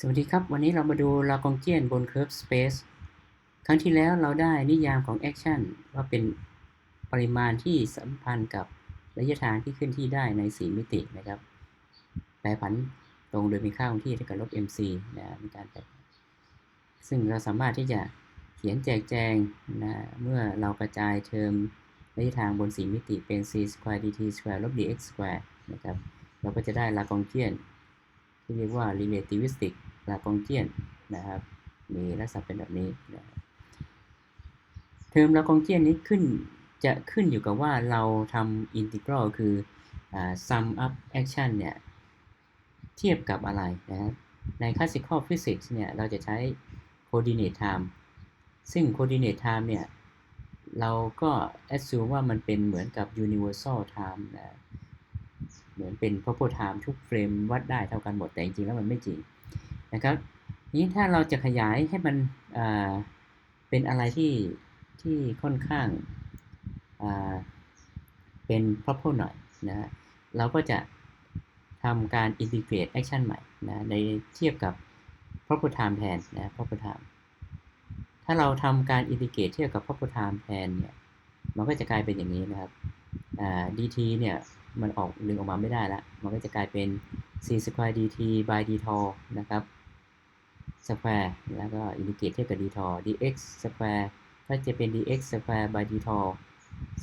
สวัสดีครับ วันนี้เรามาดูลากองเจียนบน Curve Space ครั้งที่แล้วเราได้นิยามของ Action ว่าเป็นปริมาณที่สัมพันธ์กับระยะทางที่เคลื่อนที่ได้ใน 4 มิตินะครับแปรผันตรงโดยมีค่าคงที่เท่ากับลบ mc นะในการแปรซึ่งเราสามารถที่จะเขียนแจกแจงนะเมื่อเรากระจายเทอมระยะทางบน 4 มิติเป็น c square dt square ลบ dx square นะครับเราก็จะได้ลากองเจียน ที่เรียกว่า relativistic ลากองเจียนนะครับมีลักษณะเป็นแบบนี้นะเทอมลากองเจียนนี้ขึ้นจะขึ้นอยู่กับว่าเราทำ integral คืออ sum up action เนี่ยเทียบกับอะไรนะครับใน classical physics เนี่ยเราจะใช้ coordinate time ซึ่ง coordinate time เนี่ยเราก็ assume ว่ามันเป็นเหมือนกับ universal time นะ เหมือนเป็น proper time ทุกเฟรมวัดได้เท่ากันหมดแต่จริงๆแล้วมันไม่จริงนะครับนี้ถ้าเราจะขยายให้มันเป็นอะไรที่ที่ค่อนข้างเป็น proper หน่อยนะเราก็จะทำการ integrate action ใหม่นะในเทียบกับ proper time แทนนะ proper time ถ้าเราทำการ integrate เทียบกับ proper time แทนเนี่ย มันก็จะกลายเป็นอย่างนี้นะครับ dt เนี่ยมันออกดึงออกมาไม่ได้ละมันก็จะกลายเป็น c square dt by d t o นะครับ square แล้วก็อินทิเกรตเทียบกับ d t o dx square ก็จะเป็น dx square by d t o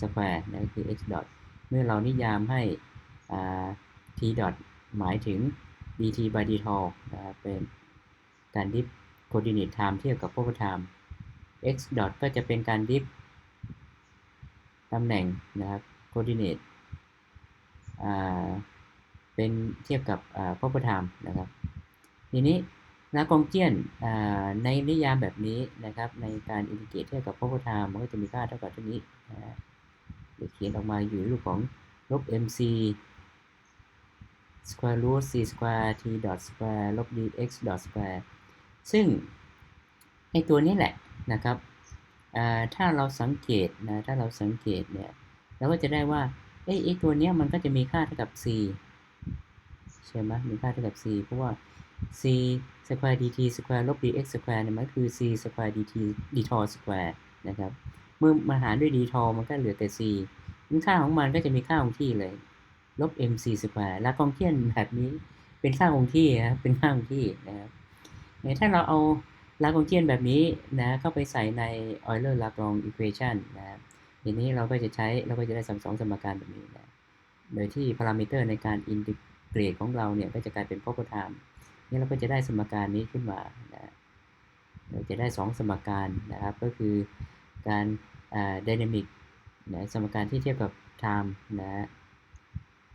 square นั่นคือ x dot เมื่อเรานิยามให้ t dot หมายถึง dt by d t o นะครับเป็นการดิฟ coordinate time เทียบกับ proper time x dot ก็จะเป็นการดิฟ ตำแหน่งนะครับ coordinate เป็นเทียบกับ proper time นะครับ ทีนี้ลากองเจียนในนิยามแบบนี้นะครับ ในการอินทิเกรตเทียบกับ proper time มันก็จะมีค่าเท่ากับเท่านี้นะเดี๋ยวเขียนออกมาอยู่ในรูปของลบ mc square root c square t dot square ลบ dx dot square ซึ่งไอตัวนี้แหละนะครับ ถ้าเราสังเกตนะ ถ้าเราสังเกตเนี่ย เราก็จะได้ว่า เอ้ไอตัวเนี้ยมันก็จะมีค่าเท่ากับ c ใช่ไหมมีค่าเท่ากับ c เพราะว่า c square dt square ลบ dx square เนี่ยมันคือ c square dt d t o square นะครับ เมื่อมาหารด้วย d t มันก็เหลือแต่ c ค่าของมันก็จะมีค่าคงที่เลย ลบ mc square แล้วกองเทียนแบบนี้เป็นค่าคงที่นะเป็นค่าคงที่นะครับถ้าเราเอา ลากองเจียนแบบนี้นะเข้าไปใส่ใน Euler Lagrange equation นะครับทีนี้เราก็จะใช้เราก็จะได้สมสองสมการแบบนี้นะโดยที่พารามิเตอร์ในการอินทิเกรตของเราเนี่ยก็จะกลายเป็น proper time นี่เราก็จะได้สมการนี้ขึ้นมานะเราจะได้ 2 สมการนะครับก็คือการดินามิกนะสมการที่เทียบกับ time นะ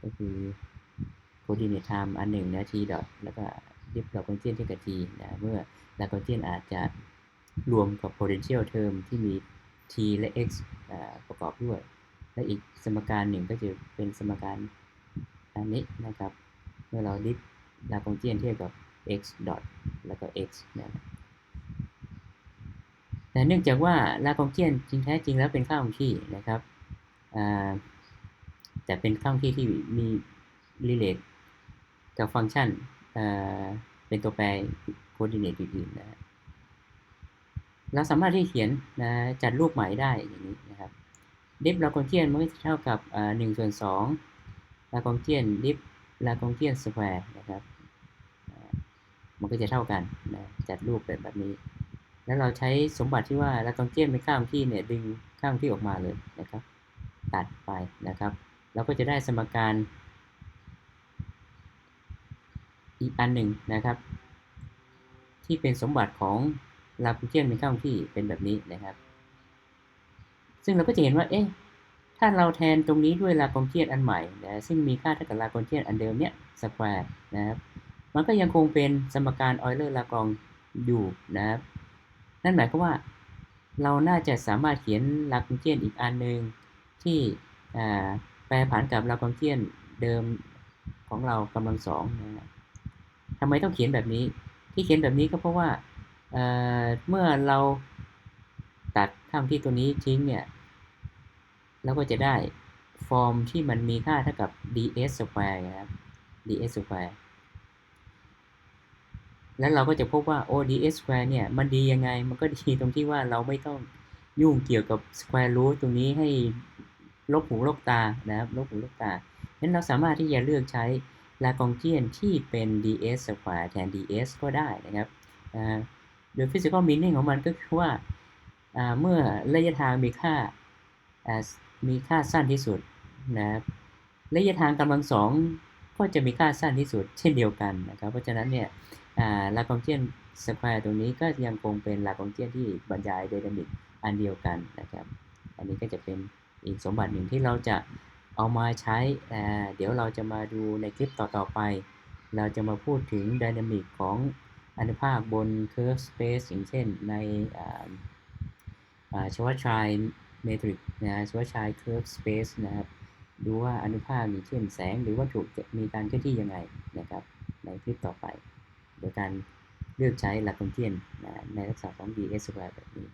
ก็คือ coordinate time อันหนึ่งนะ t dot แล้วก็ ดิฟลากอนเจียนเทียบกับ t นะเมื่อลากอนเจียนอาจจะรวมกับ potential term ที่มี t และ x ประกอบด้วย และอีกสมการหนึ่งก็จะเป็นสมการอันนี้นะครับ เมื่อเราดิฟลากองเจียนเทียบกับ x dot แล้วก็ x นะแต่เนื่องจากว่าลากองเจียนจริงแท้จริงแล้วเป็นค่าคงที่นะครับแต่เป็นค่าคงที่ที่มี relate กับฟังก์ชัน เป็นตัวแปร coordinate อื่นๆนะเราสามารถที่เขียนนะจัดรูปใหม่ได้อย่างนี้นะครับดิฟลากองเจียนมันก็เท่ากับหนึ่งส่วนสองลากองเจียนดิฟลากองเจียนสแควร์นะครับมันก็จะเท่ากันนะจัดรูปแบบแบบนี้ แล้วเราใช้สมบัติที่ว่าลากองเจียนเป็นข้างที่เนี่ยดึงข้างที่ออกมาเลยนะครับ ตัดไปนะครับ เราก็จะได้สมการ อีกอันหนึ่งนะครับ ที่เป็นสมบัติของลาคูเจียนเป็นข้างที่เป็นแบบนี้นะครับ ซึ่งเราก็จะเห็นว่าเอ๊ะถ้าเราแทนตรงนี้ด้วยลากองเจียนอันใหม่นะซึ่งมีค่าเท่ากับลากองเจียนอันเดิมเนี้ยสแควร์นะครับมันก็ยังคงเป็นสมการออยเลอร์ลากองอยู่นะครับนั่นหมายความว่าเราน่าจะสามารถเขียนลากองเจียนอีกอันหนึ่งที่แปรผันกับลากองเจียนเดิมของเรากำลังสองนะครับ ทำไมต้องเขียนแบบนี้ ที่เขียนแบบนี้ก็เพราะว่าเมื่อเราตัดข้างที่ตัวนี้ทิ้งเนี่ยเราก็จะได้ฟอร์มที่มันมีค่าเท่ากับ ds square นะครับ ds square แล้วเราก็จะพบว่า o ds square เนี่ย มันดียังไง มันก็ดีตรงที่ว่าเราไม่ต้องยุ่งเกี่ยวกับ square root ตรงนี้ให้ลบหูลบตานะครับ ลบหูลบตางั้นเราสามารถที่จะเลือกใช้ ลากองเจียนที่เป็น ds square แทน ds ก็ได้นะครับโดย physical meaning ของมันก็คือว่าเมื่อระยะทางมีค่าอ่ามีค่าสั้นที่สุดนะครับระยะทางกำลังสองก็จะมีค่าสั้นที่สุดเช่นเดียวกันนะครับ เพราะฉะนั้นเนี่ยลากองเจียนสแควร์ตรงนี้ก็ยังคงเป็นลากองเจียนที่บรรยายไดนามิกอันเดียวกันนะครับ อันนี้ก็จะเป็นอีกสมบัติหนึ่งที่เราจะ เอามาใช้เดี๋ยวเราจะมาดูในคลิปต่อๆไป เราจะมาพูดถึงไดนามิกของอนุภาคบน curve space อย่างเช่นในชวัชัยเมทริกนะชวัชัย curve space นะครับ ดูว่าอนุภาคอย่างเช่นแสงหรือวัตถุจะมีการเคลื่อนที่ยังไงนะครับ ในคลิปต่อไป โดยการเลือกใช้หลักคอนเทียนนะในลักษณะของ ds square แบบนี้